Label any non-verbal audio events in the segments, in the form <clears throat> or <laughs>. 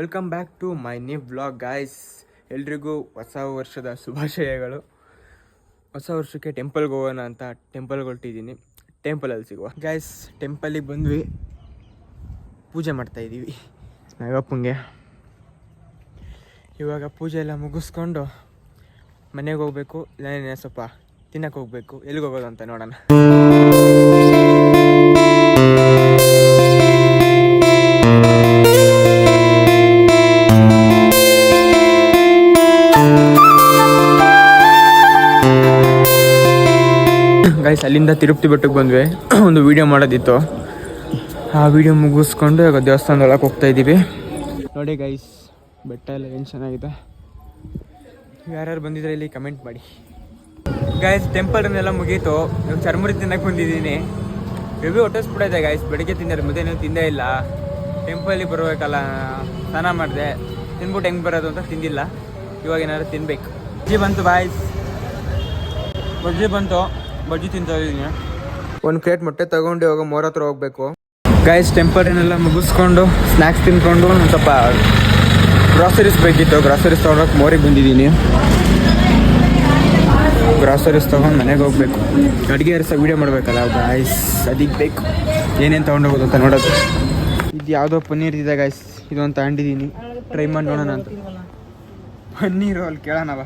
Welcome back to my new vlog guys ಎಲ್ರಿಗೂ ಹೊಸ ವರ್ಷದ ಶುಭಾಶಯಗಳು. ಹೊಸ ವರ್ಷಕ್ಕೆ ಟೆಂಪಲ್ಗೆ ಹೋಗೋಣ ಅಂತ ಟೆಂಪಲ್ಗೆ ಹೊರಟಿದ್ದೀನಿ ಟೆಂಪಲಲ್ಲಿ ಸಿಗುವ. ಗಾಯ್ಸ್ ಟೆಂಪಲಿಗೆ ಬಂದ್ವಿ. ಪೂಜೆ ಮಾಡ್ತಾಯಿದ್ದೀವಿ ನಾಗಪ್ಪಂಗೆ ಇವಾಗ ಪೂಜೆ ಎಲ್ಲ ಮುಗಿಸ್ಕೊಂಡು ಮನೆಗೆ ಹೋಗ್ಬೇಕು. ಇಲ್ಲ ಸ್ವಲ್ಪ ತಿನ್ನಕ್ಕೆ ಹೋಗ್ಬೇಕು. ಎಲ್ಲಿಗೆ ಹೋಗೋದು ಅಂತ ನೋಡೋಣ. ಗೈಸ್ ಅಲ್ಲಿಂದ ತಿರುಪತಿ ಬೆಟ್ಟಕ್ಕೆ ಬಂದ್ವಿ. <clears throat> ಒಂದು ವಿಡಿಯೋ ಮಾಡೋದಿತ್ತು. ಆ ವಿಡಿಯೋ ಮುಗಿಸ್ಕೊಂಡು ಇವಾಗ ದೇವಸ್ಥಾನದೊಳಗೆ ಹೋಗ್ತಾ ಇದ್ದೀವಿ. ನೋಡಿ ಗೈಸ್ ಬೆಟ್ಟ ಎಲ್ಲ ಏನು ಚೆನ್ನಾಗಿದೆ. ಯಾರ್ಯಾರು ಬಂದಿದ್ರೆ ಇಲ್ಲಿ ಕಮೆಂಟ್ ಮಾಡಿ. ಗೈಸ್ ಟೆಂಪಲ್ನೆಲ್ಲ ಮುಗೀತು. ನಾವು ಚರ್ಮುರಿ ತಿನ್ನಕ್ಕೆ ಬಂದಿದ್ದೀನಿ. ರಿವ್ಯೂ ಇದೆ ಗೈಸ್ ಬೆಳಿಗ್ಗೆ ತಿಂದರೆ ಮುದ್ದೇನೂ ತಿಂದೇ ಇಲ್ಲ. ಟೆಂಪಲ್ಲಿ ಬರಬೇಕಲ್ಲ, ಸ್ನಾನ ಮಾಡಿದೆ. ತಿನ್ಬಿಟ್ಟು ಹೆಂಗೆ ಬರೋದು ಅಂತ ತಿಂದಿಲ್ಲ. ಇವಾಗ ಏನಾದ್ರು ತಿನ್ಬೇಕು. ಬಜ್ಜಿ ಬಂತು ಬಾಯ್ಸ್ ಬಜ್ಜಿ ಬಂತು. ಬಜ್ಜಿ ತಿಂತಾ ಇದ್ದೀನಿ ಒಂದು ಪ್ಲೇಟ್ ಮೊಟ್ಟೆ ತಗೊಂಡು ಹೋಗೋ ಮೋರ್ ಹತ್ರ ಹೋಗ್ಬೇಕು. ಗೈಸ್ ಟೆಂಪಲ್ನೆಲ್ಲ ಮುಗಿಸ್ಕೊಂಡು ಸ್ನ್ಯಾಕ್ಸ್ ತಿನ್ಕೊಂಡು ಒಂದು ಸ್ವಲ್ಪ ಗ್ರಾಸರೀಸ್ ಬೇಕಿತ್ತು. ಗ್ರಾಸರೀಸ್ ತೊಗೊಳಕ್ಕೆ ಮೋರಿಗೆ ಬಂದಿದ್ದೀನಿ. ಗ್ರಾಸರೀಸ್ ತೊಗೊಂಡು ಮನೆಗೆ ಹೋಗ್ಬೇಕು. ಅಡುಗೆ ಸಹ ವೀಡಿಯೋ ಮಾಡಬೇಕಲ್ಲ ಗಾಯ್ಸ್ ಅದಕ್ಕೆ ಬೇಕು. ಏನೇನು ತೊಗೊಂಡೋಗೋದು ಅಂತ ನೋಡೋದು. ಇದು ಯಾವುದೋ ಪನ್ನೀರ್ ಇದೆ ಗಾಯ್ಸ್ ಇದು ಅಂತ ತಗೊಂಡಿದ್ದೀನಿ ಟ್ರೈ ಮಾಡಿ ನೋಡೋಣ ಅಂತ. ಪನ್ನೀರು ಅಲ್ಲಿ ಕೇಳೋಣವ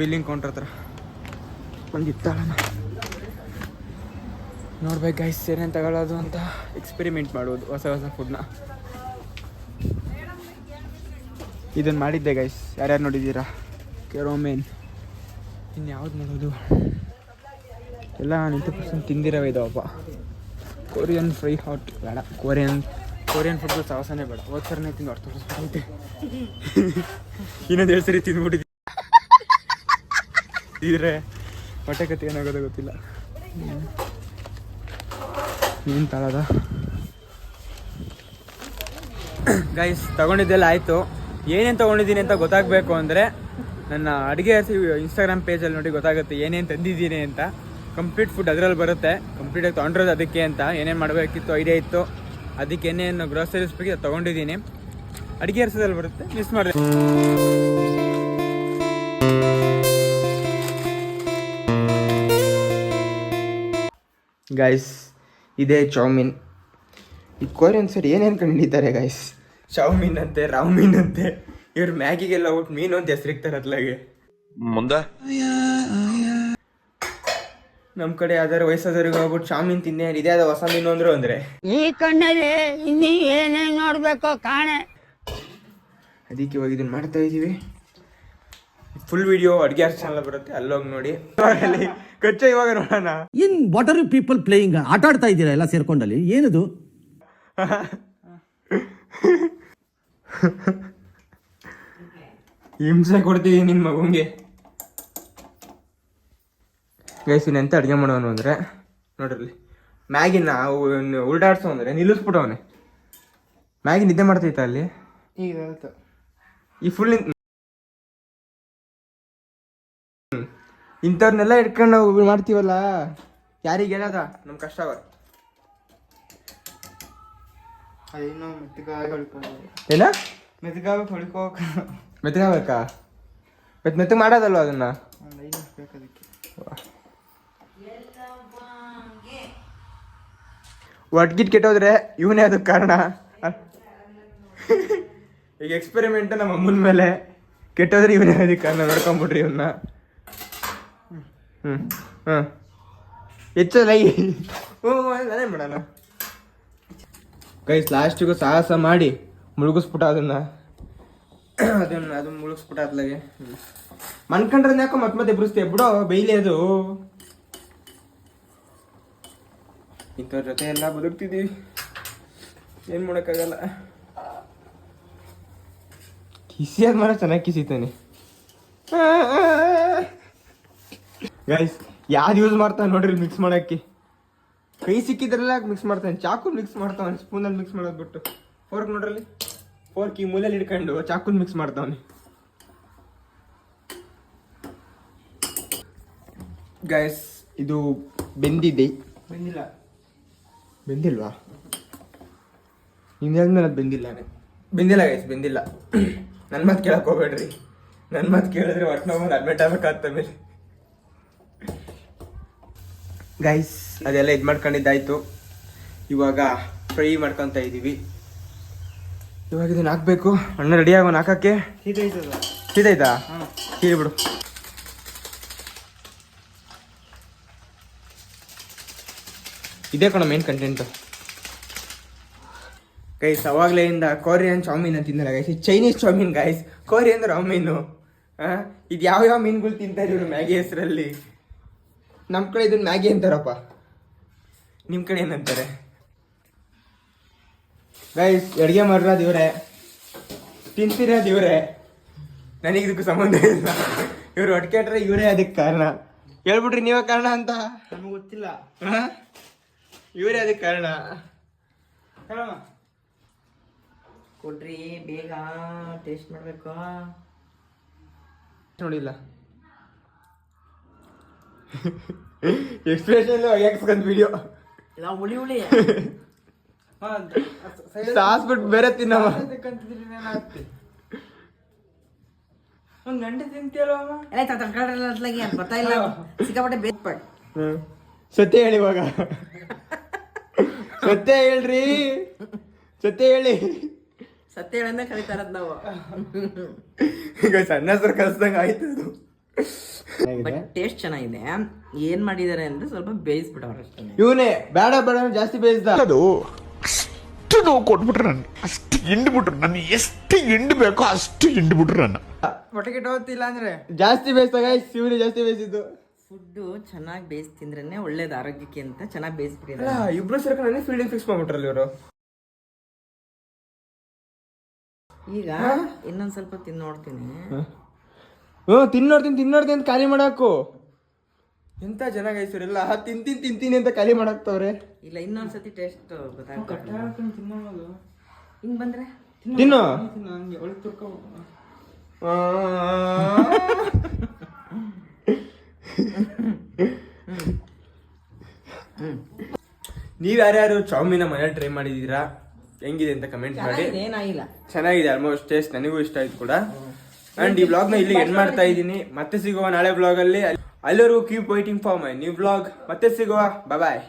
ಬಿಲ್ಲಿಂಗ್ ಕೌಂಟ್ರ್ ಹತ್ರ. ಒಂದು ಇತ್ತಾಳಣ ನೋಡ್ಬೇಕು ಗೈಸ್ ಏನೇನು ತಗೊಳ್ಳೋದು ಅಂತ. ಎಕ್ಸ್ಪೆರಿಮೆಂಟ್ ಮಾಡೋದು, ಹೊಸ ಹೊಸ ಫುಡ್ನ ಇದನ್ನು ಮಾಡಿದ್ದೆ ಗೈಸ್ ಯಾರ್ಯಾರು ನೋಡಿದ್ದೀರಾ? ಕೆರೋಮೇನ್ ಇನ್ನು ಯಾವ್ದು ಮಾಡೋದು? ಎಲ್ಲ ನಿಂತು ಪರ್ಸೆಂಟ್ ಇದು ಇದಾವಪ್ಪ ಕೊರಿಯನ್ ಫ್ರೈ ಹಾಟ್ ಬೇಡ ಕೊರಿಯನ್ ಕೊರಿಯನ್ ಫುಡ್ ಸಾವಸನೇ ಬೇಡ. ಹೋದ ಸರಿನೇ ತಿಂದು ಅರ್ಥ ಇನ್ನೊಂದು ಎರಡು ಸರಿ ತಿಂದ್ಬಿಟ್ಟಿದ್ದೀರಾ ಹೊಟ್ಟೆ ಕತೆ ಏನಾಗೋದು ಗೊತ್ತಿಲ್ಲ. ಏನು ತಳದ ಗೈಸ್ ತಗೊಂಡಿದ್ದೆಲ್ಲ ಆಯಿತು. ಏನೇನು ತೊಗೊಂಡಿದ್ದೀನಿ ಅಂತ ಗೊತ್ತಾಗಬೇಕು ಅಂದರೆ ನನ್ನ ಅಡುಗೆ ಇನ್ಸ್ಟಾಗ್ರಾಮ್ ಪೇಜಲ್ಲಿ ನೋಡಿ ಗೊತ್ತಾಗುತ್ತೆ ಏನೇನು ತಂದಿದ್ದೀನಿ ಅಂತ. ಕಂಪ್ಲೀಟ್ ಫುಡ್ ಅದರಲ್ಲಿ ಬರುತ್ತೆ. ಕಂಪ್ಲೀಟಾಗಿ ತೊಗೊಂಡಿರೋದು ಅದಕ್ಕೆ ಅಂತ. ಏನೇನು ಮಾಡಬೇಕಿತ್ತು ಐಡಿಯಾ ಇತ್ತು. ಅದಕ್ಕೆ ಏನೇನು ಗ್ರೋಸರೀಸ್ ಬಗ್ಗೆ ತಗೊಂಡಿದ್ದೀನಿ. ತೊಗೊಂಡಿದ್ದೀನಿ ಅಡುಗೆ ಹರಿಸೋದಲ್ಲಿ ಬರುತ್ತೆ. ಮಿಸ್ ಮಾಡಿ ಗೈಸ್ ಇದೇ ಚೌಮಿನ್ ಈ ಕೊರಿಯನ್ ಸರ್ ಏನೇನು ಕಂಡಿದ್ದಾರೆ ಗೈಸ್ ಚೌಮಿನ್ ಅಂತೆ ರಾಮಿನ್ ಅಂತೆ ಇವ್ರು ಮ್ಯಾಗಿಗೆಲ್ಲ ಒಟ್ಟು ಮೀನು ಅಂತ ಹೆಸರಿಕ್ತಾರೆ ಅದ್ಲಾಗೆ ಮುಂದೆ? ನಮ್ಮ ಕಡೆ ಯಾವ್ದಾರು ವಯಸ್ಸಾದವ್ರಿಗೆ ಹೋಗ್ಬಿಟ್ಟು ಚಾಮಿನ್ ತಿಂದೆ ಇದೇ ಅದ ಹೊಸ ಮೀನು ಅಂದ್ರು ಅಂದ್ರೆ. ಈ ಕಣ್ಣಲ್ಲಿ ಇನ್ನೀ ಏನೇನು ನೋಡಬೇಕೋ ಕಾಣೆ. ಅದಕ್ಕೆ ಇವಾಗ ಇದನ್ನ ಮಾಡ್ತಾ ಇದೀವಿ. ಫುಲ್ ವಿಡಿಯೋ ಅಡುಗೆ ಚಾನಲ್ ಬರುತ್ತೆ ಅಲ್ಲೋಗಿ ನೋಡಿ. ಅಲ್ಲಿ ಕಚ್ಚ ಇವಾಗ ನೋಡೋಣ. In what are you people playing ಆಟ ಆಡ್ತಾ ಇದ್ದೀರಾ ಎಲ್ಲ ಸೇರ್ಕೊಂಡಲ್ಲಿ? ಏನದು? ಹಿಂಸೆ ಕೊಡ್ತೀವಿ ನಿನ್ನ ಮಗುಂಗೆ. ಗೈಸಿನ ಎಂತ ಅಡುಗೆ ಮಾಡೋನು ಅಂದರೆ ನೋಡ್ರಿ ಮ್ಯಾಗಿನ ಉಲ್ಟಾಡ್ಸೋ ಅಂದರೆ ನಿಲ್ಲಿಸ್ಬಿಟ್ಟವನೆ ಮ್ಯಾಗಿ ನಿದ್ದೆ ಮಾಡ್ತೈತ ಅಲ್ಲಿ? ಈಗ ಈ ಫುಲ್ ಇಂಥವ್ರನ್ನೆಲ್ಲ ಇಟ್ಕೊಂಡು ನಾವು ಮಾಡ್ತೀವಲ್ಲ? ಯಾರಿಗೆ ಹೇಳೋದ? ನಮ್ಮ ಕಷ್ಟ ಅದೇನೋ ಮೆತ್ತಗಾಗಿ ಹೊಡ್ಕೊಂಡು. ಏನ? ಮೆತ್ತಗಾಗಿ ಹೊಳ್ಕೋಕ ಮೆತ್ತಗಾಗಬೇಕಾ? ಮತ್ತೆ ಮೆತ್ತಗೆ ಮಾಡೋದಲ್ವ ಅದನ್ನ? ಒಂದು ಐದು ನಿಮಿಷ ಬೇಕು ಅದಕ್ಕೆ. ಒಟ್ಗಿಟ್ ಕೆಟ್ಟೋದ್ರೆ ಇವನೇ ಅದಕ್ಕೆ ಕಾರಣ. <laughs> ಈಗ ಎಕ್ಸ್ಪೆರಿಮೆಂಟ್ ನಮ್ಮ ಅಮ್ಮನ ಮೇಲೆ. ಕೆಟ್ಟೋದ್ರೆ ಇವನೇ ಅದಕ್ಕೆ ಕಾರಣ. ನೋಡ್ಕೊಂಬಿಟ್ರಿ ಇವನ್ನ ಹ್ಞೂ ಹಾಂ. ಹೆಚ್ಚಲ್ಲ ಈ ಹ್ಞೂ ನಾನೇ ಮಾಡೋಣ. ಲಾಸ್ಟಿಗೂ ಸಾಹಸ ಮಾಡಿ ಮುಳುಗಿಸ್ಬಿಟ್ಟ ಅದನ್ನ. ಅದನ್ನ ಅದು ಮುಳುಗಿಸ್ಬಿಟ್ಟ ಅದ್ಲಾಗೆ. ಮನ್ಕಂಡ್ರೆ ಯಾಕೋ ಮತ್ತೆ ಮತ್ತೆ ಎಬ್ರಿಸ್ತೀಯ? ಬಿಡೋ ಬೈಲಿ ಅದು. ಇಂಥವ್ರ ಜೊತೆ ಎಲ್ಲ ಬದುಕ್ತಿದ್ದೀವಿ ಏನು ಮಾಡೋಕ್ಕಾಗಲ್ಲ. ಕಿಸಿಯಾದ ಮರ ಚೆನ್ನಾಗಿ ಕಿಸಿತಾನೆ. ಗೈಸ್ ಯಾವ್ದು ಯೂಸ್ ಮಾಡ್ತಾನೆ ನೋಡ್ರಿ ಮಿಕ್ಸ್ ಮಾಡೋಕ್ಕೆ. ಕೈ ಸಿಕ್ಕಿದ್ರಲ್ಲ ಮಿಕ್ಸ್ ಮಾಡ್ತಾನೆ? ಚಾಕು ಮಿಕ್ಸ್ ಮಾಡ್ತಾವನೆ ಸ್ಪೂನಲ್ಲಿ ಮಿಕ್ಸ್ ಮಾಡೋದು ಬಿಟ್ಟು. ಫೋರ್ಕ್ ನೋಡ್ರಲ್ಲಿ ಫೋರ್ಕ್ ಈ ಮೂಲೆಯಲ್ಲಿ ಹಿಡ್ಕೊಂಡು ಚಾಕುಲ್ ಮಿಕ್ಸ್ ಮಾಡ್ತಾವನೆ. ಗೈಸ್ ಇದು ಬೆಂದಿದೆ. ಬೆಂದಿಲ್ಲ. ಬೆಂದಿಲ್ವಾ? ನೀನು ಮೇಲೆ ಅದು ಬೆಂದಿಲ್ಲ? ಬೆಂದಿಲ್ಲ ಗೈಸ್ ಬೆಂದಿಲ್ಲ. <clears throat> ನನ್ನ ಮಾತು ಕೇಳಕ್ಕೆ ಹೋಗ್ಬೇಡ್ರಿ. ನನ್ನ ಮಾತು ಕೇಳಿದ್ರೆ ಒಟ್ಟು ನಾವು ಅಡ್ಮಿಟ್ ಆಗ್ಬೇಕಾಗ್ತ ಮೇಲೆ ಗೈಸ್ ಅದೆಲ್ಲ ಇದು ಮಾಡ್ಕೊಂಡಿದ್ದಾಯ್ತು. ಇವಾಗ ಫ್ರೈ ಮಾಡ್ಕೊತ ಇದ್ದೀವಿ ಇವಾಗ ಇದನ್ನ ಹಾಕ್ಬೇಕು. ಅಣ್ಣ ರೆಡಿ ಆಗೋಣ ಹಾಕಕ್ಕೆ? ಸೀದಾಯ್ತಾ ಬಿಡು. ಇದೇ ಕಣ ಮೇನ್ ಕಂಟೆಂಟು ಗೈಸ್ ಅವಾಗ್ಲೇಯಿಂದ ಕೊರಿಯನ್ ಚೌಮಿನ್ ಅಂತ ತಿನ್ನಲ್ಲ guys Chinese chowmein guys Korean ramen ಇದು ಯಾವ ಯಾವ ಮೀನುಗಳು ತಿಂತಾರೆ ಇವರು ಮ್ಯಾಗಿ ಹೆಸರಲ್ಲಿ? ನಮ್ಮ ಕಡೆ ಇದನ್ನ ಮ್ಯಾಗಿ ಅಂತಾರಪ್ಪ. ನಿಮ್ಮ ಕಡೆ ಏನಂತಾರೆ ಗೈಸ್ ಅಡುಗೆ ಮಾಡಿರೋದು ಇವರೇ. ತಿಂತಿರೋದು ಇವರೇ. ನನಗೆ ಇದಕ್ಕೂ ಸಂಬಂಧ ಇಲ್ಲ. ಇವ್ರು ಹೊಟ್ಕೆಟ್ರೆ ಇವರೇ ಅದಕ್ಕೆ ಕಾರಣ. ಹೇಳ್ಬಿಟ್ರಿ ನೀವೇ ಕಾರಣ ಅಂತ. ನಮ್ಗೆ ಗೊತ್ತಿಲ್ಲ. ಹ? ಇವರೇ ಅದಕ್ಕೆ ಕಾರಣ. ಹೇಳಮ್ಮ ಕೊಡ್ರಿ ಬೇಗ ಟೇಸ್ಟ್ ಮಾಡ್ಬೇಕು. ನೋಡಿಲ್ಲ. ಎಕ್ಸ್ಪ್ರೆಷನ್ ಎಕ್ಸ್ಕೊಂಡ್ ವಿಡಿಯೋ ಇಲ್ಲ ಹುಳಿ ಹುಳಿ. <laughs> <laughs> ಸಾಸ್ಬಿಟ್ಟು ಬೇರೆ ತಿನ್ನವ ಒಂದು ಗಂಟೆ ತಿಂತೀಯಲ್ಲ ಅಮ್ಮ? ಎಲ್ಲ ತಡ್ಕೊಳ್ಳಲ್ಲ ಅತ್ಲಾಗಿ ಅಂತ ಬರ್ತಾ ಇಲ್ಲ ಸಿಕ್ಕಾಪಟ್ಟೆ ಬೇಸ್ಪಡ್ ಸತ್ಯ ಹೇಳಿ ಇವಾಗ. ಸತ್ಯ ಹೇಳ್ರಿ. ಸತ್ಯ ಹೇಳಿ. ಸತ್ಯ ಹೇಳಂದ ಕಲಿತಾರದ್ ನಾವು. ಈಗ ಸಣ್ಣ ಹೆಸರು ಕಲ್ಸ್ದಂಗ ಆಯ್ತು ಅದು ಬಟ್ ಟೇಸ್ಟ್ ಚೆನ್ನಾಗಿದೆ. ಏನ್ ಮಾಡಿದಾರೆ ಅಂದ್ರೆ ಸ್ವಲ್ಪ ಬೇಯಿಸ್ಬಿಟ್ಟವ್ರೆ ಅಷ್ಟೇ. ಇವನೇ ಬೇಡ ಬೇಡ ಅಂತ ಜಾಸ್ತಿ ಬೇಯಿಸ್ದ. ಅದು ಅಷ್ಟು ನೋವು ಕೊಟ್ಬಿಟ್ರು ನಾನು. ಅಷ್ಟು ಹಿಂಡ್ಬಿಟ್ರು. ನನ್ನ ಎಷ್ಟು ಹಿಂಡ್ಬೇಕೋ ಅಷ್ಟು ಹಿಂಡ್ಬಿಟ್ರು ನನ್ನ ಹೊಟ್ಟೆ ಕೆಟ್ಟೋಗ್ತಿಲ್ಲ ಅಂದ್ರೆ? ಜಾಸ್ತಿ ಬೇಯಿಸ್ದಾಗ ಶಿವನೇ ಇವನೇ ಜಾಸ್ತಿ ಬೇಯಿಸಿದ್ದು. ಫುಡ್ ಚೆನ್ನಾಗಿ ಬೇಯಿಸಿ ತಿಂದ್ರೇನೆ ಒಳ್ಳೇದು ಆರೋಗ್ಯಕ್ಕೆ ಅಂತ ಚೆನ್ನಾಗಿ ಬೇಯಿಸ್ಬಿಟ್ಟಿದ್ದಾರೆ. ಇಬ್ರು ಸೇರ್ಕೊಂಡು ಫೀಲ್ಡಿಂಗ್ ಫಿಕ್ಸ್ ಮಾಡ್ಬಿಟ್ರಲ್ಲ ಇವರು. ಈಗ ಇನ್ನೊಂದ್ ಸ್ವಲ್ಪ ತಿನ್ ನೋಡ್ತೀನಿ. ಹ್ಞೂ ತಿನ್ನೋಡ್ತೀನಿ ತಿನ್ನೋಡ್ತೀನಿ ಅಂತ ಖಾಲಿ ಮಾಡಾಕು. ಎಂತ ಜನ ಗೈಸರೆಲ್ಲ ತಿಂತೀನಿ ತಿಂತೀನಿ ಅಂತ ಖಾಲಿ ಮಾಡಾಕ್ತವ್ರೆ. ಇಲ್ಲ ಇನ್ನೊಂದ್ಸತಿ ಟೇಸ್ಟ್ ಗೊತ್ತಾಗ್ತದೆ ಹಿಂಗ್ ಬಂದ್ರೆ? ತಿನ್ನು ಹಂಗೆ ಒಳಗೆ ತುರ್ಕೊ. ನೀವ್ ಯಾರ್ಯಾರು ಚೌಮಿನ ಮನೇಲಿ ಟ್ರೈ ಮಾಡಿದೀರಾ? ಹೆಂಗಿದೆ ಅಂತ ಕಮೆಂಟ್ ಮಾಡಿ. ಏನಾಗಿಲ್ಲ. ಚೆನ್ನಾಗಿದೆ ಆಲ್ಮೋಸ್ಟ್ ಟೇಸ್ಟ್ ನನಗೂ ಇಷ್ಟ ಆಯ್ತು ಕೂಡ. ಅಂಡ್ ಈ ಬ್ಲಾಗ್ನ ಇಲ್ಲಿ ಎಂಡ್ ಮಾಡ್ತಾ ಇದ್ದೀನಿ. ಮತ್ತೆ ಸಿಗುವ ನಾಳೆ ಬ್ಲಾಗ್ ಅಲ್ಲಿ. ಅಲ್ಲಿವರೆಗೂ keep waiting for my new blog ಮತ್ತೆ ಸಿಗುವ. ಬಾಯ್